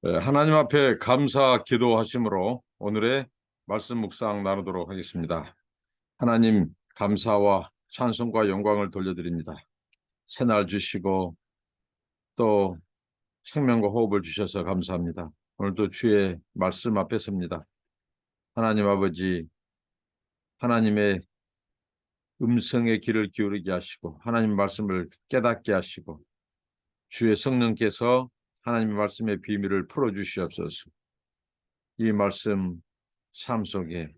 네, 하나님 앞에 감사 기도하심으로 오늘의 말씀 묵상 나누도록 하겠습니다. 하나님 감사와 찬송과 영광을 돌려드립니다. 새날 주시고 또 생명과 호흡을 주셔서 감사합니다. 오늘도 주의 말씀 앞에 섭니다. 하나님 아버지 하나님의 음성의 귀를 기울이게 하시고 하나님 말씀을 깨닫게 하시고 주의 성령께서 하나님의 말씀의 비밀을 풀어주시옵소서. 이 말씀 삶 속에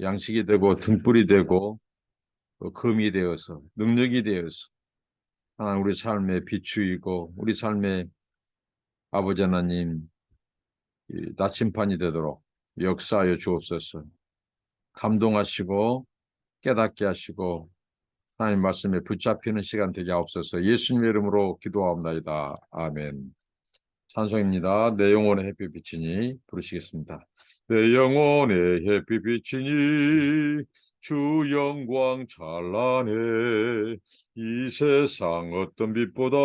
양식이 되고 등불이 되고 또 금이 되어서 능력이 되어서 하나님 우리 삶의 비추이고 우리 삶의 아버지 하나님 이 나침판이 되도록 역사하여 주옵소서. 감동하시고 깨닫게 하시고 하나님 말씀에 붙잡히는 시간 되게 하옵소서. 예수님의 이름으로 기도하옵나이다. 아멘. 찬송입니다. 내 영혼의 햇빛 비치니 부르시겠습니다. 내 영혼의 햇빛 비치니 주 영광 찬란해 이 세상 어떤 빛보다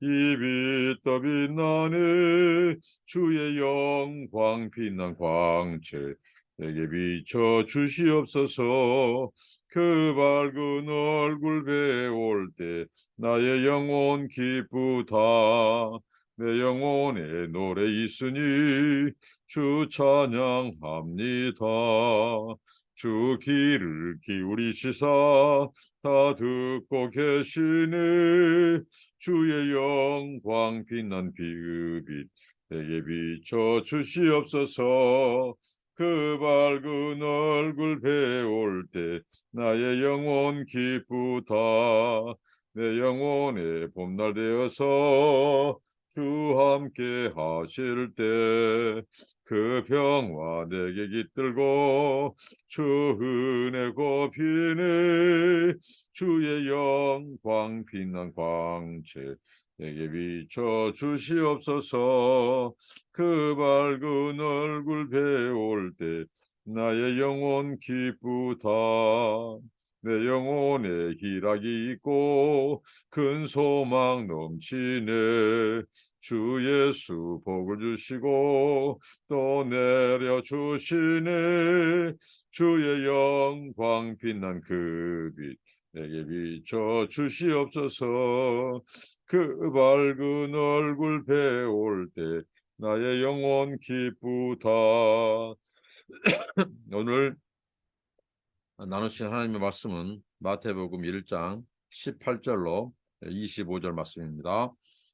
이 빛 더 빛나네 주의 영광 빛난 광채 내게 비춰 주시옵소서 그 밝은 얼굴 배울 때 나의 영혼 기쁘다 내 영혼에 노래 있으니 주 찬양합니다. 주 귀를 기울이시사 다 듣고 계시네 주의 영광 빛난 비읍이 내게 비춰 주시옵소서 그 밝은 얼굴 배울 때 나의 영혼 기쁘다 내 영혼의 봄날 되어서 하실 때 그 평화 내게 깃들고 주 은혜 곱이네 주의 영광 빛난 광채 내게 비춰 주시옵소서. 그 밝은 얼굴 배울 때 나의 영혼 기쁘다. 내 영혼에 희락이 있고 큰 소망 넘치네 주 예수 복을 주시고 또 내려 주시네. 주의 영광 빛난 그 빛 내게 비춰 주시옵소서. 그 밝은 얼굴 배울 때 나의 영혼 기쁘다. 오늘 나누신 하나님의 말씀은 마태복음 1장 18절로 25절 말씀입니다.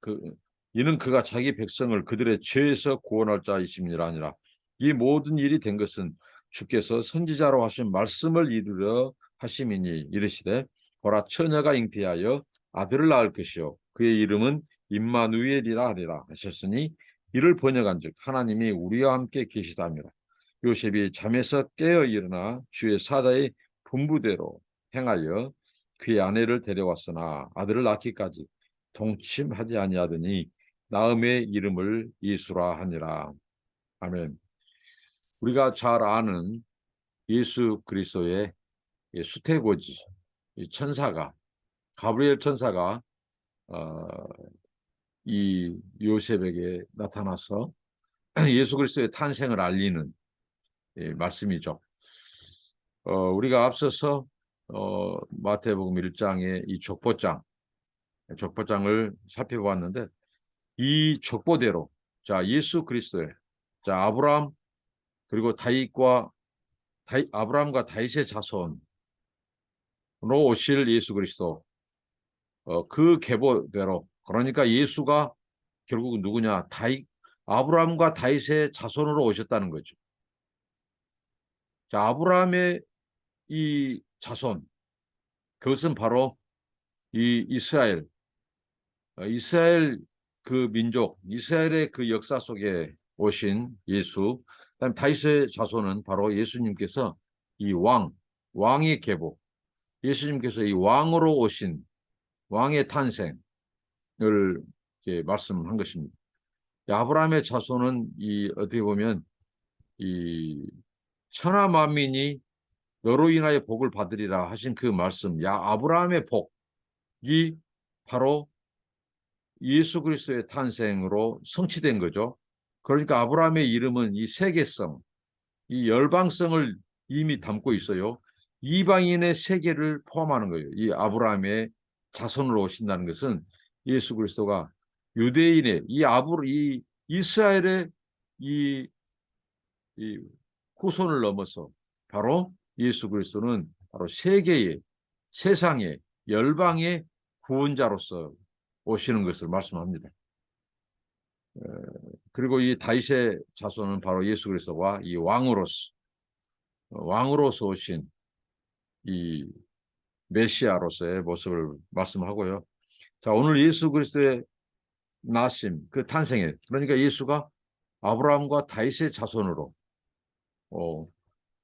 그 이는 그가 자기 백성을 그들의 죄에서 구원할 자이심이라 아니라. 이 모든 일이 된 것은 주께서 선지자로 하신 말씀을 이루려 하심이니 이르시되 보라 처녀가 잉태하여 아들을 낳을 것이요. 그의 이름은 임마누엘이라 하리라 하셨으니 이를 번역한즉 하나님이 우리와 함께 계시다미라. 요셉이 잠에서 깨어 일어나 주의 사자의 분부대로 행하여 그의 아내를 데려왔으나 아들을 낳기까지 동침하지 아니하더니 나음의 이름을 예수라 하니라. 아멘. 우리가 잘 아는 예수 그리스도의 이 수태고지 이 천사가 가브리엘 천사가 어, 이 요셉에게 나타나서 예수 그리스도의 탄생을 알리는 예, 말씀이죠. 어, 우리가 앞서서 어, 마태복음 1장의 이 족보장, 족보장을 살펴보았는데 이 족보대로 자 예수 그리스도의 자 아브라함 그리고 다윗과 다윗, 아브라함과 다윗의 자손으로 오실 예수 그리스도. 어, 그 계보대로. 그러니까 예수가 결국 누구냐? 다윗 아브라함과 다윗의 자손으로 오셨다는 거죠. 자 아브라함의 이 자손 그것은 바로 이 이스라엘 어, 이스라엘 그 민족 이스라엘의 그 역사 속에 오신 예수, 그다음 다윗의 자손은 바로 예수님께서 이 왕, 왕의 계보, 예수님께서 이 왕으로 오신 왕의 탄생을 이렇게 말씀한 것입니다. 아브라함의 자손은 이 어떻게 보면 이 천하 만민이 너로 인하여 복을 받으리라 하신 그 말씀, 야 아브라함의 복이 바로 예수 그리스도의 탄생으로 성취된 거죠. 그러니까 아브라함의 이름은 이 세계성, 이 열방성을 이미 담고 있어요. 이방인의 세계를 포함하는 거예요. 이 아브라함의 자손으로 오신다는 것은 예수 그리스도가 유대인의 이 아브 이 이스라엘의 이, 이 후손을 넘어서 바로 예수 그리스도는 바로 세계의 세상의 열방의 구원자로서 오시는 것을 말씀합니다. 그리고 이 다윗의 자손은 바로 예수 그리스도와 이 왕으로서 왕으로서 오신 이 메시아로서의 모습을 말씀하고요. 자, 오늘 예수 그리스도의 나심, 그 탄생에 그러니까 예수가 아브라함과 다윗의 자손으로 어,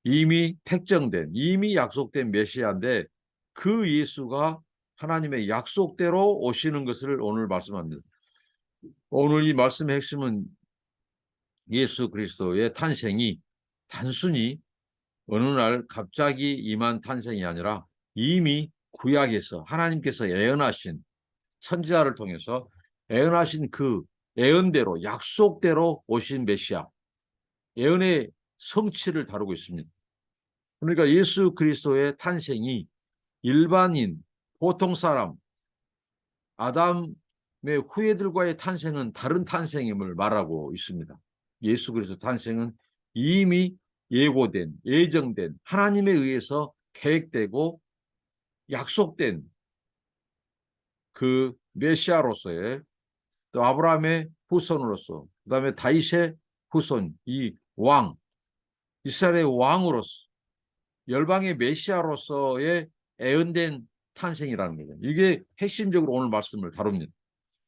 이미 택정된, 이미 약속된 메시아인데 그 예수가 하나님의 약속대로 오시는 것을 오늘 말씀합니다. 오늘 이 말씀의 핵심은 예수 그리스도의 탄생이 단순히 어느 날 갑자기 임한 탄생이 아니라 이미 구약에서 하나님께서 예언하신 선지자를 통해서 예언하신 그 예언대로 약속대로 오신 메시아 예언의 성취를 다루고 있습니다. 그러니까 예수 그리스도의 탄생이 일반인 보통 사람 아담의 후예들과의 탄생은 다른 탄생임을 말하고 있습니다. 예수 그리스도 탄생은 이미 예고된 예정된 하나님에 의해서 계획되고 약속된 그 메시아로서의 또 아브라함의 후손으로서 그 다음에 다윗의 후손 이 왕 이스라엘의 왕으로서 열방의 메시아로서의 애언된 탄생이라는 거죠. 이게 핵심적으로 오늘 말씀을 다룹니다.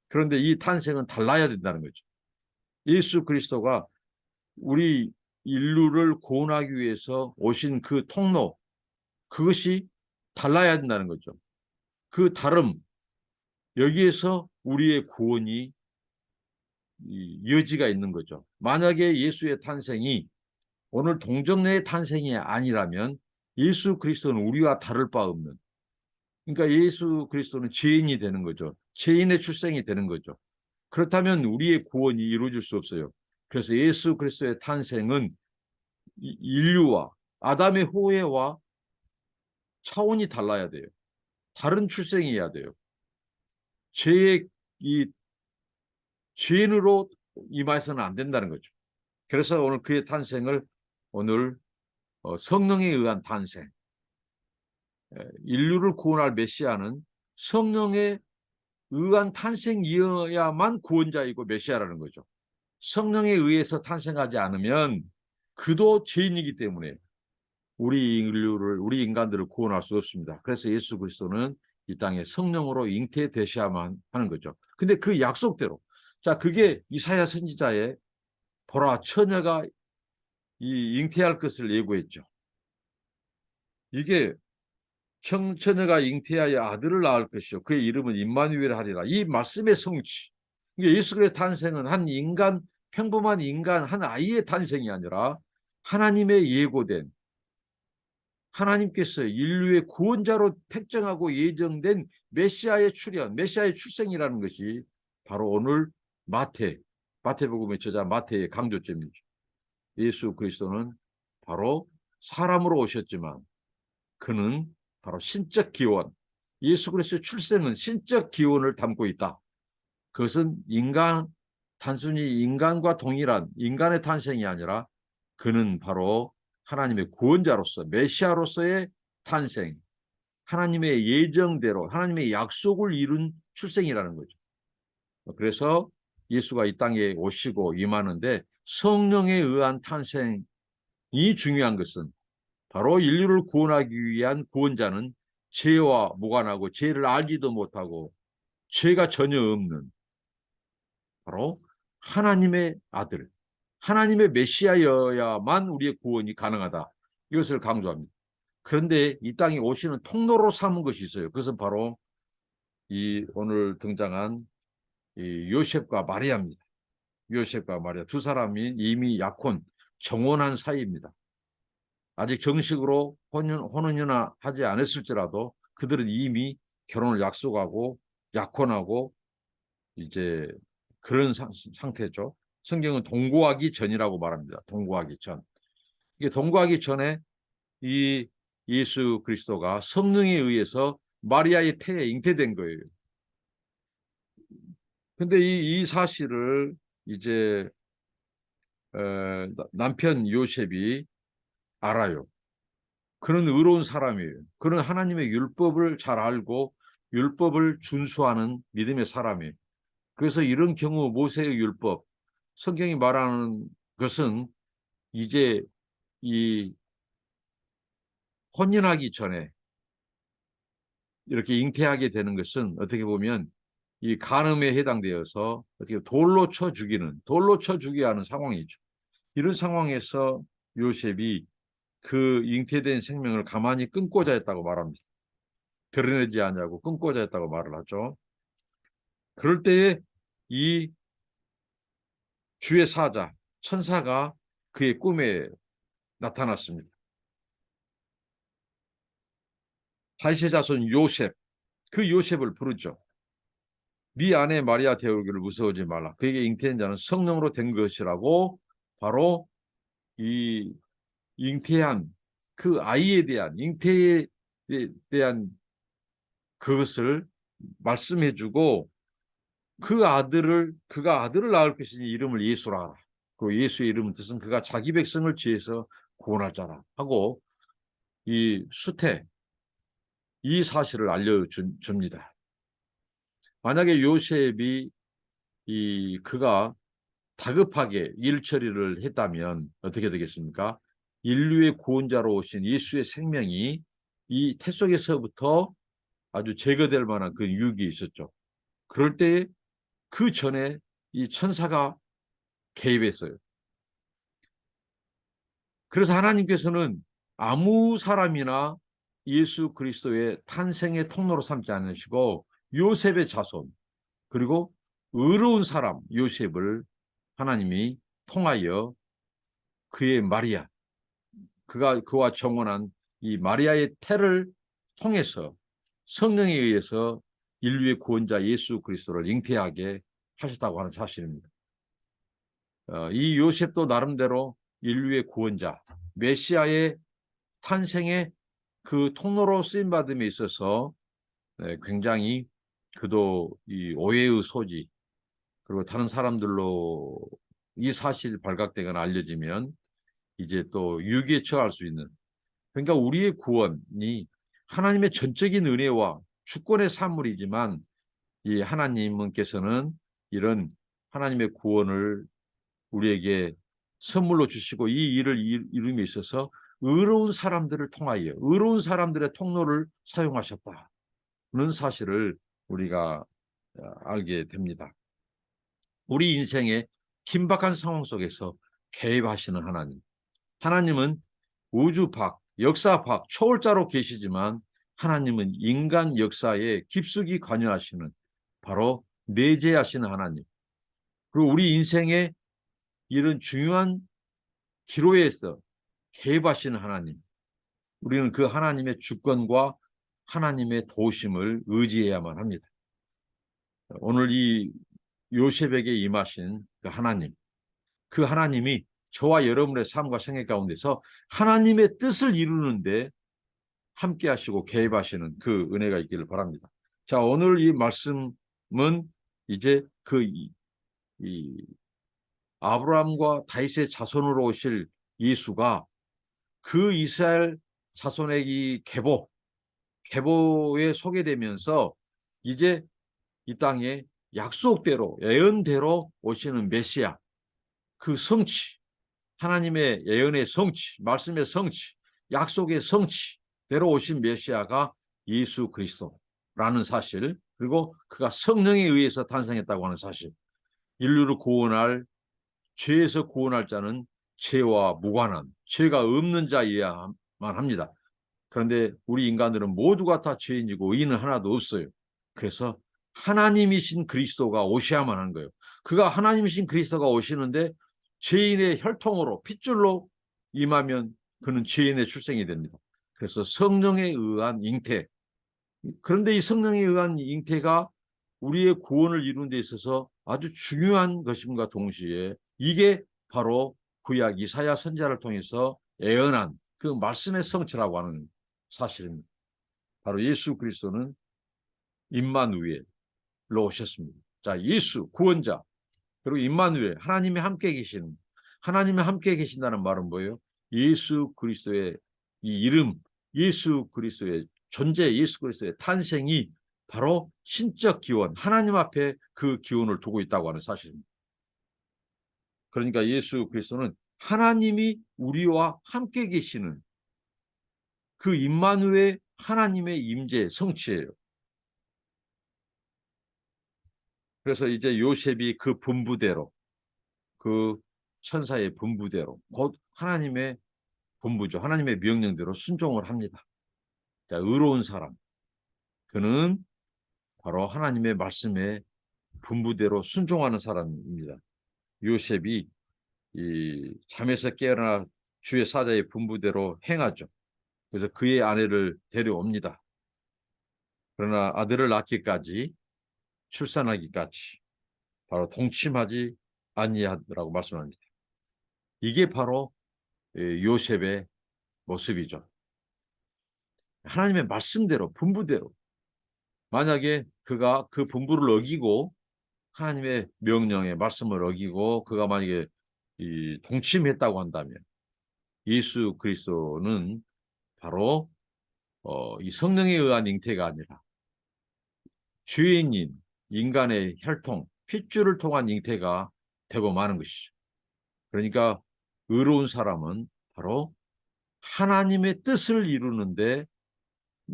그런데 이 탄생은 달라야 된다는 거죠. 예수 그리스도가 우리 인류를 구원하기 위해서 오신 그 통로 그것이 달라야 된다는 거죠. 그 다름 여기에서 우리의 구원이 여지가 있는 거죠. 만약에 예수의 탄생이 오늘 동정녀의 탄생이 아니라면 예수 그리스도는 우리와 다를 바 없는 그러니까 예수 그리스도는 죄인이 되는 거죠. 죄인의 출생이 되는 거죠. 그렇다면 우리의 구원이 이루어질 수 없어요. 그래서 예수 그리스도의 탄생은 인류와 아담의 후예와 차원이 달라야 돼요. 다른 출생이어야 돼요. 죄의 이 죄인으로 임해서는 안 된다는 거죠. 그래서 오늘 그의 탄생을 오늘 어, 성령에 의한 탄생, 인류를 구원할 메시아는 성령에 의한 탄생이어야만 구원자이고 메시아라는 거죠. 성령에 의해서 탄생하지 않으면 그도 죄인이기 때문에 우리 인류를 우리 인간들을 구원할 수 없습니다. 그래서 예수 그리스도는 이 땅에 성령으로 잉태되셔야만 하는 거죠. 근데 그 약속대로 자 그게 이사야 선지자의 보라 처녀가 이 잉태할 것을 예고했죠. 이게 청처녀가 잉태하여 아들을 낳을 것이요 그의 이름은 임마누엘 하리라. 이 말씀의 성취. 예수 그리스도의 탄생은 한 인간 평범한 인간 한 아이의 탄생이 아니라 하나님의 예고된 하나님께서 인류의 구원자로 택정하고 예정된 메시아의 출현, 메시아의 출생이라는 것이 바로 오늘 마태, 마태복음의 저자 마태의 강조점이죠. 예수 그리스도는 바로 사람으로 오셨지만 그는 바로 신적 기원, 예수 그리스도의 출생은 신적 기원을 담고 있다. 그것은 인간, 단순히 인간과 동일한 인간의 탄생이 아니라 그는 바로 하나님의 구원자로서 메시아로서의 탄생, 하나님의 예정대로 하나님의 약속을 이룬 출생이라는 거죠. 그래서 예수가 이 땅에 오시고 임하는데 성령에 의한 탄생이 중요한 것은 바로 인류를 구원하기 위한 구원자는 죄와 무관하고 죄를 알지도 못하고 죄가 전혀 없는 바로 하나님의 아들, 하나님의 메시아여야만 우리의 구원이 가능하다. 이것을 강조합니다. 그런데 이 땅에 오시는 통로로 삼은 것이 있어요. 그것은 바로 이 오늘 등장한 이 요셉과 마리아입니다. 요셉과 마리아 두 사람이 이미 약혼, 정혼한 사이입니다. 아직 정식으로 혼인, 혼인이나 하지 않았을지라도 그들은 이미 결혼을 약속하고 약혼하고 이제 그런 상, 상태죠. 성경은 동거하기 전이라고 말합니다. 동거하기 전. 이게 동거하기 전에 이 예수 그리스도가 성령에 의해서 마리아의 태에 잉태된 거예요. 근데 이, 이 사실을 이제 에, 남편 요셉이 알아요. 그는 의로운 사람이에요. 그는 하나님의 율법을 잘 알고 율법을 준수하는 믿음의 사람이에요. 그래서 이런 경우 모세의 율법, 성경이 말하는 것은 이제 이 혼인하기 전에 이렇게 잉태하게 되는 것은 어떻게 보면 이 간음에 해당되어서 어떻게 돌로 쳐 죽이는 돌로 쳐 죽여야 하는 상황이죠. 이런 상황에서 요셉이 그 잉태된 생명을 가만히 끊고자 했다고 말합니다. 드러내지 않냐고 끊고자 했다고 말을 하죠. 그럴 때에 이 주의 사자 천사가 그의 꿈에 나타났습니다. 다윗의 자손 요셉 그 요셉을 부르죠. 네 아내 마리아 되오기를 무서워하지 말라. 그에게 잉태한 자는 성령으로 된 것이라고 바로 이 잉태한 그 아이에 대한 잉태에 대한 그것을 말씀해 주고 그 아들을 그가 아들을 낳을 것이니 이름을 예수라. 그 예수의 이름은 뜻은 그가 자기 백성을 구원할 자라 하고 이 수태 이 사실을 알려줍니다. 만약에 요셉이 이 그가 다급하게 일 처리를 했다면 어떻게 되겠습니까? 인류의 구원자로 오신 예수의 생명이 이 태 속에서부터 아주 제거될 만한 그 유익이 있었죠. 그럴 때 그 전에 이 천사가 개입했어요. 그래서 하나님께서는 아무 사람이나 예수 그리스도의 탄생의 통로로 삼지 않으시고 요셉의 자손 그리고 의로운 사람 요셉을 하나님이 통하여 그의 마리아 그가 그와 정원한 이 마리아의 태를 통해서 성령에 의해서 인류의 구원자 예수 그리스도를 잉태하게 하셨다고 하는 사실입니다. 어, 이 요셉도 나름대로 인류의 구원자 메시아의 탄생의 그 통로로 쓰임 받음에 있어서 네, 굉장히 그도 이 오해의 소지 그리고 다른 사람들로 이 사실이 발각되거나 알려지면 이제 또 유기에 처할 수 있는 그러니까 우리의 구원이 하나님의 전적인 은혜와 주권의 산물이지만 이 하나님께서는 이런 하나님의 구원을 우리에게 선물로 주시고 이 일을 이룸에 있어서 의로운 사람들을 통하여 의로운 사람들의 통로를 사용하셨다는 사실을 우리가 어, 알게 됩니다. 우리 인생의 긴박한 상황 속에서 개입하시는 하나님. 하나님은 우주 밖, 역사 밖, 초월자로 계시지만 하나님은 인간 역사에 깊숙이 관여하시는 바로 내재하시는 하나님. 그리고 우리 인생의 이런 중요한 기로에서 개입하시는 하나님. 우리는 그 하나님의 주권과 하나님의 도심을 의지해야만 합니다. 오늘 이 요셉에게 임하신 그 하나님, 그 하나님이 저와 여러분의 삶과 생애 가운데서 하나님의 뜻을 이루는데 함께 하시고 개입하시는 그 은혜가 있기를 바랍니다. 자, 오늘 이 말씀은 이제 그 이, 이 아브라함과 다윗의 자손으로 오실 예수가 그 이스라엘 자손의 이 계보, 계보에 소개되면서 이제 이 땅에 약속대로 예언대로 오시는 메시아 그 성취 하나님의 예언의 성취 말씀의 성취 약속의 성취대로 오신 메시아가 예수 그리스도라는 사실 그리고 그가 성령에 의해서 탄생했다고 하는 사실 인류를 구원할 죄에서 구원할 자는 죄와 무관한 죄가 없는 자이야만 합니다. 그런데 우리 인간들은 모두가 다 죄인이고 의인은 하나도 없어요. 그래서 하나님이신 그리스도가 오셔야만 하는 거예요. 그가 하나님이신 그리스도가 오시는데 죄인의 혈통으로 핏줄로 임하면 그는 죄인의 출생이 됩니다. 그래서 성령에 의한 잉태. 그런데 이 성령에 의한 잉태가 우리의 구원을 이루는 데 있어서 아주 중요한 것임과 동시에 이게 바로 구약 이사야 선자를 통해서 예언한 그 말씀의 성취라고 하는 사실입니다. 바로 예수 그리스도는 임마누엘로 오셨습니다. 자, 예수 구원자 그리고 임마누엘 하나님이 함께 계시는 하나님이 함께 계신다는 말은 뭐예요? 예수 그리스도의 이 이름, 예수 그리스도의 존재, 예수 그리스도의 탄생이 바로 신적 기원, 하나님 앞에 그 기원을 두고 있다고 하는 사실입니다. 그러니까 예수 그리스도는 하나님이 우리와 함께 계시는 그 임마누엘 하나님의 임재 성취예요. 그래서 이제 요셉이 그 분부대로 그 천사의 분부대로 곧 하나님의 분부죠. 하나님의 명령대로 순종을 합니다. 자, 의로운 사람. 그는 바로 하나님의 말씀에 분부대로 순종하는 사람입니다. 요셉이 이 잠에서 깨어나 주의 사자의 분부대로 행하죠. 그래서 그의 아내를 데려옵니다. 그러나 아들을 낳기까지 출산하기까지 바로 동침하지 아니하더라고 말씀합니다. 이게 바로 요셉의 모습이죠. 하나님의 말씀대로 분부대로 만약에 그가 그 분부를 어기고 하나님의 명령에 말씀을 어기고 그가 만약에 이 동침했다고 한다면 예수 그리스도는 바로 어, 이 성령에 의한 잉태가 아니라 죄인인 인간의 혈통, 핏줄을 통한 잉태가 되고 마는 것이죠. 그러니까 의로운 사람은 바로 하나님의 뜻을 이루는데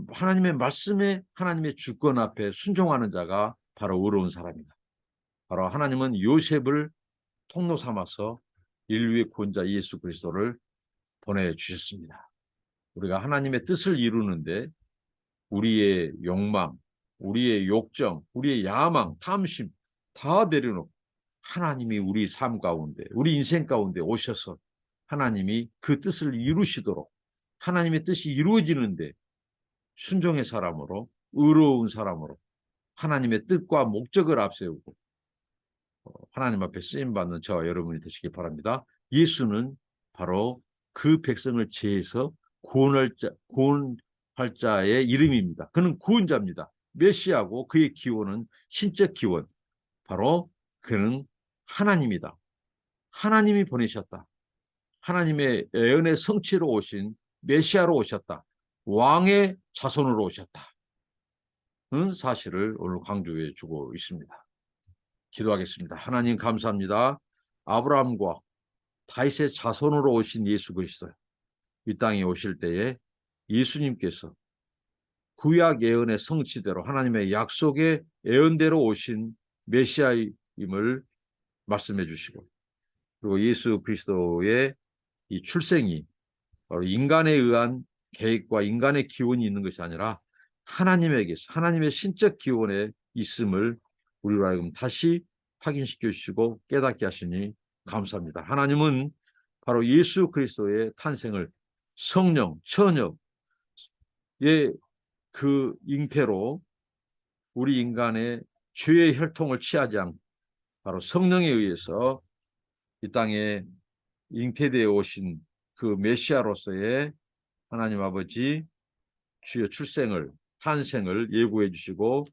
하나님의 말씀에 하나님의 주권 앞에 순종하는 자가 바로 의로운 사람이다. 바로 하나님은 요셉을 통로 삼아서 인류의 구원자 예수 그리스도를 보내주셨습니다. 우리가 하나님의 뜻을 이루는데 우리의 욕망, 우리의 욕정, 우리의 야망, 탐심 다 내려놓고 하나님이 우리 삶 가운데, 우리 인생 가운데 오셔서 하나님이 그 뜻을 이루시도록 하나님의 뜻이 이루어지는데 순종의 사람으로 의로운 사람으로 하나님의 뜻과 목적을 앞세우고 어, 하나님 앞에 쓰임 받는 저와 여러분이 되시기 바랍니다. 예수는 바로 그 백성을 제해서 구원할 자, 구원할 자의 이름입니다. 그는 구원자입니다. 메시아고 그의 기원은 신적 기원. 바로 그는 하나님이다. 하나님이 보내셨다. 하나님의 예언의 성취로 오신 메시아로 오셨다. 왕의 자손으로 오셨다. 는 사실을 오늘 강조해 주고 있습니다. 기도하겠습니다. 하나님 감사합니다. 아브라함과 다윗의 자손으로 오신 예수 그리스도 이 땅에 오실 때에 예수님께서 구약 예언의 성취대로 하나님의 약속의 예언대로 오신 메시아임을 말씀해 주시고 그리고 예수 그리스도의 이 출생이 바로 인간에 의한 계획과 인간의 기원이 있는 것이 아니라 하나님에게서 하나님의 신적 기원에 있음을 우리로 하여금 다시 확인시켜 주시고 깨닫게 하시니 감사합니다. 하나님은 바로 예수 그리스도의 탄생을 성령, 천역의 그 잉태로 우리 인간의 죄의 혈통을 취하지 않고 바로 성령에 의해서 이 땅에 잉태되어 오신 그 메시아로서의 하나님 아버지 주의 출생을 탄생을 예고해 주시고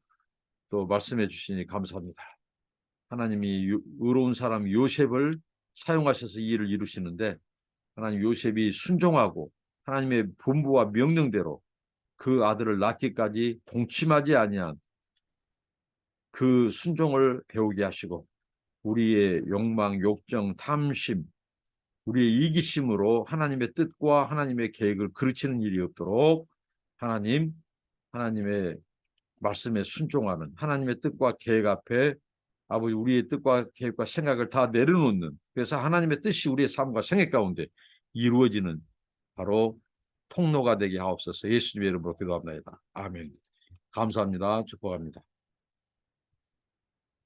또 말씀해 주시니 감사합니다. 하나님이 의로운 사람 요셉을 사용하셔서 이 일을 이루시는데 하나님 요셉이 순종하고 하나님의 분부와 명령대로 그 아들을 낳기까지 동침하지 아니한 그 순종을 배우게 하시고 우리의 욕망, 욕정, 탐심, 우리의 이기심으로 하나님의 뜻과 하나님의 계획을 그르치는 일이 없도록 하나님, 하나님의 말씀에 순종하는 하나님의 뜻과 계획 앞에 아버지 우리의 뜻과 계획과 생각을 다 내려놓는 그래서 하나님의 뜻이 우리의 삶과 생각 가운데 이루어지는 바로 통로가 되게 하옵소서 예수님의 이름으로 기도합니다. 아멘. 감사합니다. 축복합니다.